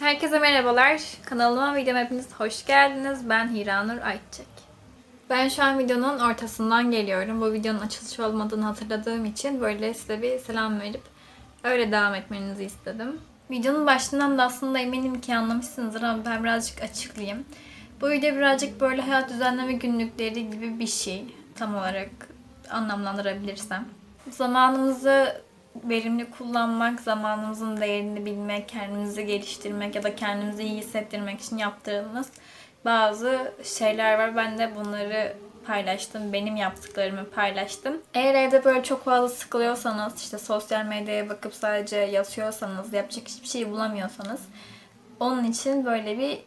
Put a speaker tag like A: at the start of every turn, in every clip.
A: Herkese merhabalar. Kanalıma videoma hepiniz hoş geldiniz. Ben Hiranur Ayçiçek. Ben şu an videonun ortasından geliyorum. Bu videonun açılışı olmadığını hatırladığım için böyle size bir selam verip öyle devam etmenizi istedim. Videonun başından da aslında eminim ki anlamışsınızdır ama ben birazcık açıklayayım. Bu video birazcık böyle hayat düzenleme günlükleri gibi bir şey. Tam olarak anlamlandırabilirsem. Zamanımızı verimli kullanmak, zamanımızın değerini bilmek, kendimizi geliştirmek ya da kendimizi iyi hissettirmek için yaptığımız bazı şeyler var. Ben de bunları paylaştım. Benim yaptıklarımı paylaştım. Eğer evde böyle çok fazla sıkılıyorsanız, işte sosyal medyaya bakıp sadece yatıyorsanız, yapacak hiçbir şey bulamıyorsanız onun için böyle bir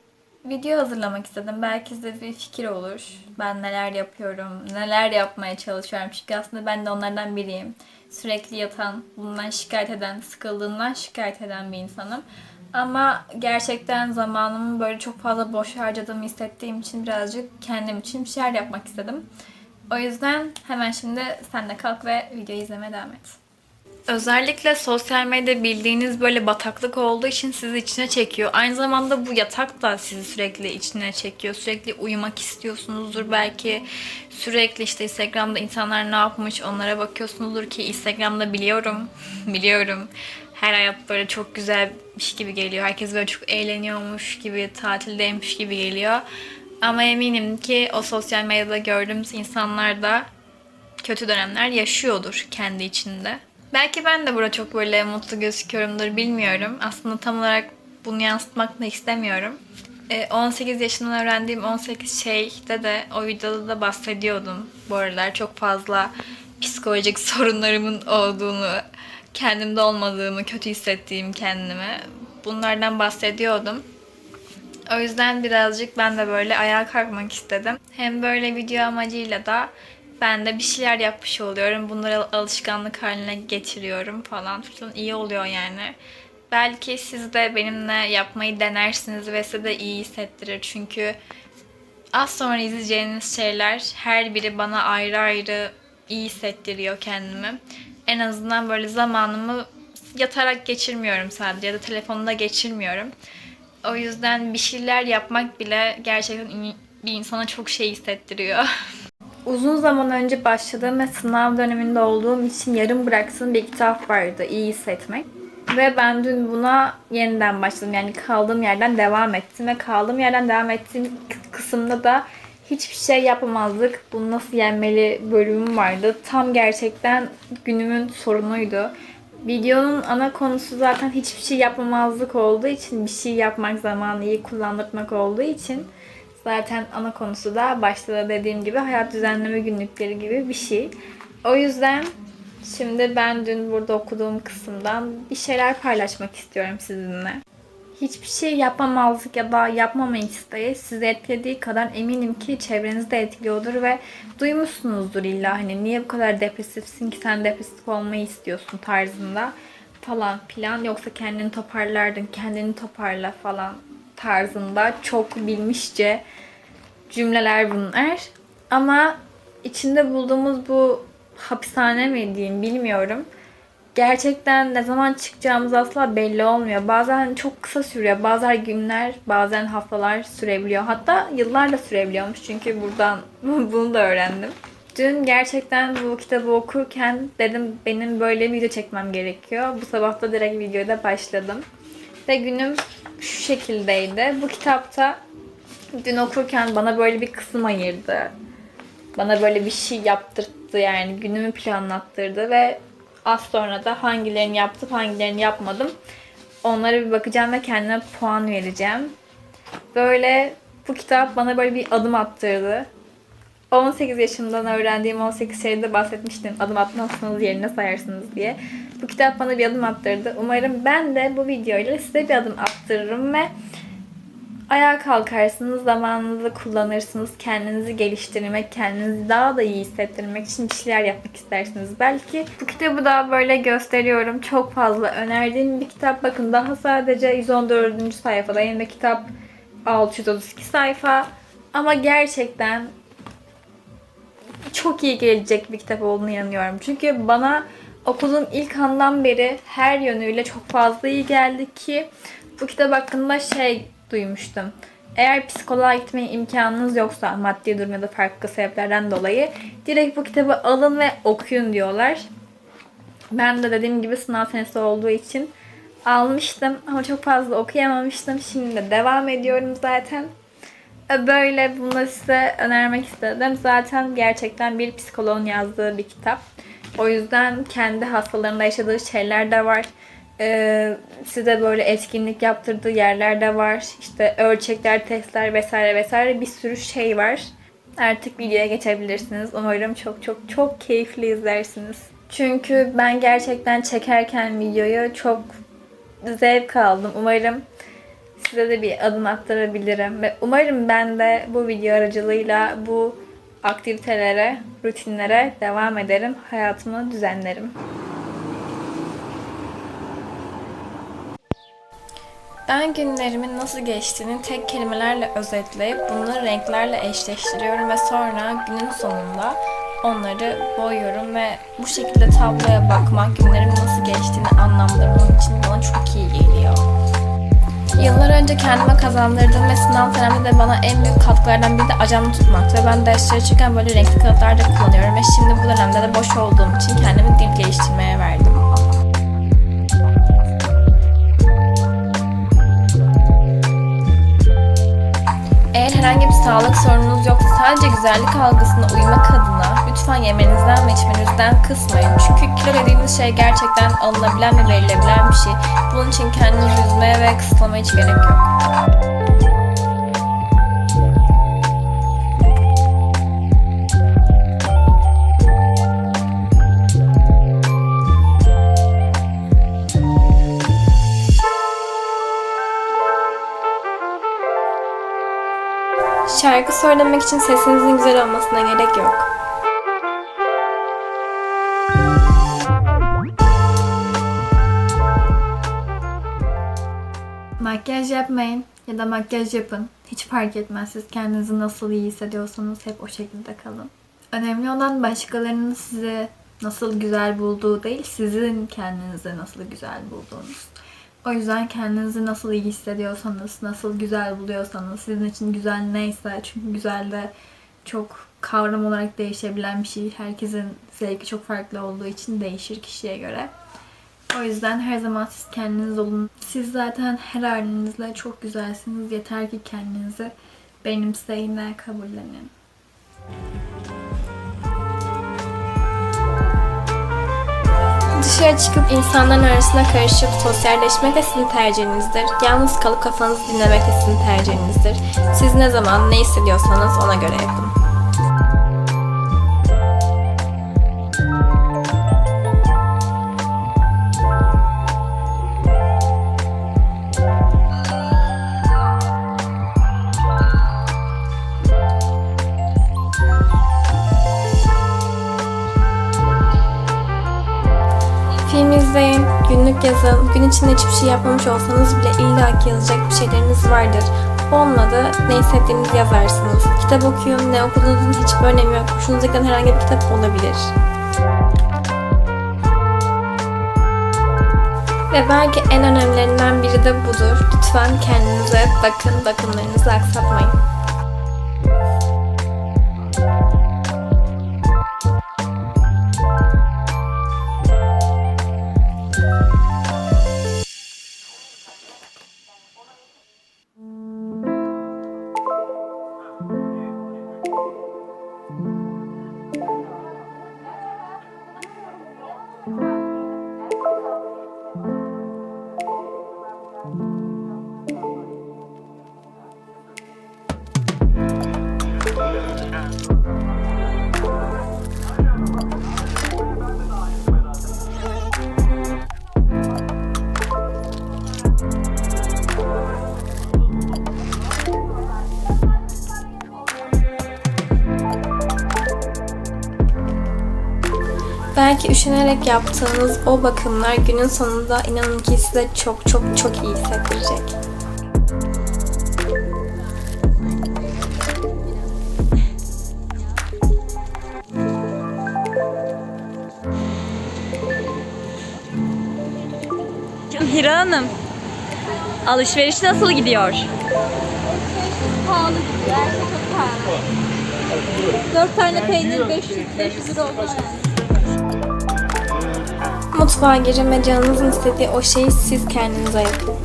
A: video hazırlamak istedim. Belki size bir fikir olur. Ben neler yapıyorum, neler yapmaya çalışıyorum. Çünkü aslında ben de onlardan biriyim. Sürekli yatan, bundan şikayet eden, sıkıldığından şikayet eden bir insanım. Ama gerçekten zamanımı böyle çok fazla boş harcadığımı hissettiğim için birazcık kendim için bir şeyler yapmak istedim. O yüzden hemen şimdi sen de kalk ve videoyu izlemeye devam et. Özellikle sosyal medya bildiğiniz böyle bataklık olduğu için sizi içine çekiyor. Aynı zamanda bu yatak da sizi sürekli içine çekiyor. Sürekli uyumak istiyorsunuzdur belki. Sürekli işte Instagram'da insanlar ne yapmış onlara bakıyorsunuzdur ki Instagram'da biliyorum. biliyorum. Her hayat böyle çok güzelmiş gibi geliyor. Herkes böyle çok eğleniyormuş gibi, tatildeymiş gibi geliyor. Ama eminim ki o sosyal medyada gördüğümüz insanlar da kötü dönemler yaşıyordur kendi içinde. Belki ben de burada çok böyle mutlu gözüküyorumdur bilmiyorum. Aslında tam olarak bunu yansıtmak da istemiyorum. Ee, 18 yaşından öğrendiğim 18 şeyde de o videoda da bahsediyordum. Bu aralar çok fazla psikolojik sorunlarımın olduğunu, kendimde olmadığımı, kötü hissettiğim kendimi. Bunlardan bahsediyordum. O yüzden birazcık ben de böyle ayağa kalkmak istedim. Hem böyle video amacıyla da ben de bir şeyler yapmış oluyorum. Bunları alışkanlık haline getiriyorum falan filan. iyi oluyor yani. Belki siz de benimle yapmayı denersiniz ve size de iyi hissettirir. Çünkü az sonra izleyeceğiniz şeyler her biri bana ayrı ayrı iyi hissettiriyor kendimi. En azından böyle zamanımı yatarak geçirmiyorum sadece ya da telefonda geçirmiyorum. O yüzden bir şeyler yapmak bile gerçekten bir insana çok şey hissettiriyor. Uzun zaman önce başladığım ve sınav döneminde olduğum için yarım bıraktığım bir kitap vardı. İyi hissetmek. Ve ben dün buna yeniden başladım. Yani kaldığım yerden devam ettim. Ve kaldığım yerden devam ettiğim kı- kısımda da hiçbir şey yapamazdık. Bunu nasıl yenmeli bölümüm vardı. Tam gerçekten günümün sorunuydu. Videonun ana konusu zaten hiçbir şey yapamazlık olduğu için, bir şey yapmak zamanı iyi kullandırmak olduğu için zaten ana konusu da başta da dediğim gibi hayat düzenleme günlükleri gibi bir şey. O yüzden şimdi ben dün burada okuduğum kısımdan bir şeyler paylaşmak istiyorum sizinle. Hiçbir şey yapamazlık ya da yapmama isteği sizi etkilediği kadar eminim ki çevrenizde etkiliyordur ve duymuşsunuzdur illa hani niye bu kadar depresifsin ki sen depresif olmayı istiyorsun tarzında falan filan yoksa kendini toparlardın kendini toparla falan tarzında çok bilmişçe cümleler bunlar. Ama içinde bulduğumuz bu hapishane mi diyeyim bilmiyorum. Gerçekten ne zaman çıkacağımız asla belli olmuyor. Bazen çok kısa sürüyor. Bazen günler, bazen haftalar sürebiliyor. Hatta yıllar da sürebiliyormuş. Çünkü buradan bunu da öğrendim. Dün gerçekten bu kitabı okurken dedim benim böyle video çekmem gerekiyor. Bu sabah da direkt videoda başladım. Ve günüm şu şekildeydi. Bu kitapta dün okurken bana böyle bir kısım ayırdı. Bana böyle bir şey yaptırttı yani günümü planlattırdı ve az sonra da hangilerini yaptım hangilerini yapmadım. Onlara bir bakacağım ve kendime puan vereceğim. Böyle bu kitap bana böyle bir adım attırdı. 18 yaşımdan öğrendiğim 18 şeyde bahsetmiştim. Adım atmazsanız yerine sayarsınız diye. Bu kitap bana bir adım attırdı. Umarım ben de bu videoyla size bir adım attırırım ve ayağa kalkarsınız, zamanınızı kullanırsınız, kendinizi geliştirmek, kendinizi daha da iyi hissettirmek için bir şeyler yapmak istersiniz. Belki bu kitabı da böyle gösteriyorum. Çok fazla önerdiğim bir kitap. Bakın daha sadece 114. sayfadayım ve kitap 632 sayfa. Ama gerçekten çok iyi gelecek bir kitap olduğunu inanıyorum. Çünkü bana okuduğum ilk andan beri her yönüyle çok fazla iyi geldi ki Bu kitap hakkında şey duymuştum. Eğer psikoloğa gitmeye imkanınız yoksa maddi durum ya da farklı sebeplerden dolayı direkt bu kitabı alın ve okuyun diyorlar. Ben de dediğim gibi sınav senesi olduğu için almıştım ama çok fazla okuyamamıştım. Şimdi de devam ediyorum zaten. Böyle bunu size önermek istedim. Zaten gerçekten bir psikoloğun yazdığı bir kitap. O yüzden kendi hastalarında yaşadığı şeyler de var. Ee, size böyle etkinlik yaptırdığı yerler de var. İşte ölçekler, testler vesaire vesaire bir sürü şey var. Artık videoya geçebilirsiniz. Umarım çok çok çok keyifli izlersiniz. Çünkü ben gerçekten çekerken videoyu çok zevk aldım. Umarım size de bir adım attırabilirim. Ve umarım ben de bu video aracılığıyla bu aktivitelere, rutinlere devam ederim. Hayatımı düzenlerim. Ben günlerimin nasıl geçtiğini tek kelimelerle özetleyip bunları renklerle eşleştiriyorum ve sonra günün sonunda onları boyuyorum ve bu şekilde tabloya bakmak günlerimin nasıl geçtiğini anlamlandırmam için bana çok iyi geliyor. Yıllar önce kendime kazandırdığım ve sınav döneminde de bana en büyük katkılardan biri de ajanda tutmak ve ben derslere çıkarken böyle renkli kağıtlar da kullanıyorum ve şimdi bu dönemde de boş olduğum için kendimi dil geliştirmeye verdim. Eğer herhangi bir sağlık sorununuz yoksa sadece güzellik algısına uymak adına lütfen yemenizden ve içmenizden kısmayın. Çünkü kilo dediğiniz şey gerçekten alınabilen ve verilebilen bir şey. Bunun için kendinizi üzmeye ve kısıtlamaya hiç gerek yok. Şarkı söylemek için sesinizin güzel olmasına gerek yok. Makyaj yapmayın ya da makyaj yapın. Hiç fark etmez. Siz kendinizi nasıl iyi hissediyorsanız hep o şekilde kalın. Önemli olan başkalarının sizi nasıl güzel bulduğu değil, sizin kendinizi nasıl güzel bulduğunuz. O yüzden kendinizi nasıl iyi hissediyorsanız, nasıl güzel buluyorsanız, sizin için güzel neyse, çünkü güzel de çok kavram olarak değişebilen bir şey. Herkesin zevki çok farklı olduğu için değişir kişiye göre. O yüzden her zaman siz kendiniz olun. Siz zaten her halinizle çok güzelsiniz. Yeter ki kendinizi benimseyin ve kabullenin. Dışarı çıkıp insanların arasına karışıp sosyalleşmek de sizin tercihinizdir. Yalnız kalıp kafanızı dinlemek de sizin tercihinizdir. Siz ne zaman ne hissediyorsanız ona göre yapın. Yazın, gün içinde hiçbir şey yapmamış olsanız bile illaki yazacak bir şeyleriniz vardır. Olmadı, ne hissettiğinizi yazarsınız. Kitap okuyun, ne okuduğunuzun hiçbir önemi yok. Hoşunuza giden herhangi bir kitap olabilir. Ve belki en önemlilerinden biri de budur. Lütfen kendinize bakın, bakımlarınızı aksatmayın. Belki üşenerek yaptığınız o bakımlar günün sonunda inanın ki size çok çok çok iyi hissettirecek.
B: Hira Hanım. Alışveriş nasıl gidiyor?
A: Pahalı gidiyor. Her şey çok pahalı. 4 tane peynir 500, 500 lira oldu yani. Mutfağa girin ve canınızın istediği o şeyi siz kendinize yapın.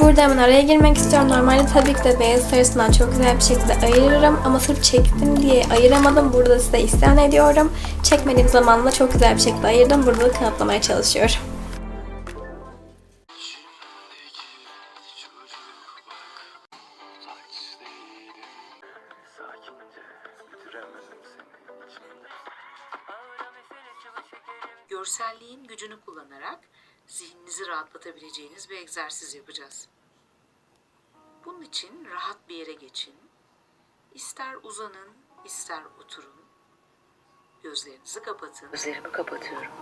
A: Burada hemen araya girmek istiyorum. Normalde tabii ki de beyaz sarısından çok güzel bir şekilde ayırırım. Ama sırf çektim diye ayıramadım. Burada size isyan ediyorum. Çekmediğim zaman da çok güzel bir şekilde ayırdım. Burada da kanıtlamaya çalışıyorum.
C: Sakince bitiremedim seni
D: Görselliğin gücünü kullanarak zihninizi rahatlatabileceğiniz bir egzersiz yapacağız. Bunun için rahat bir yere geçin. İster uzanın, ister oturun. Gözlerinizi kapatın. Gözlerimi kapatıyorum.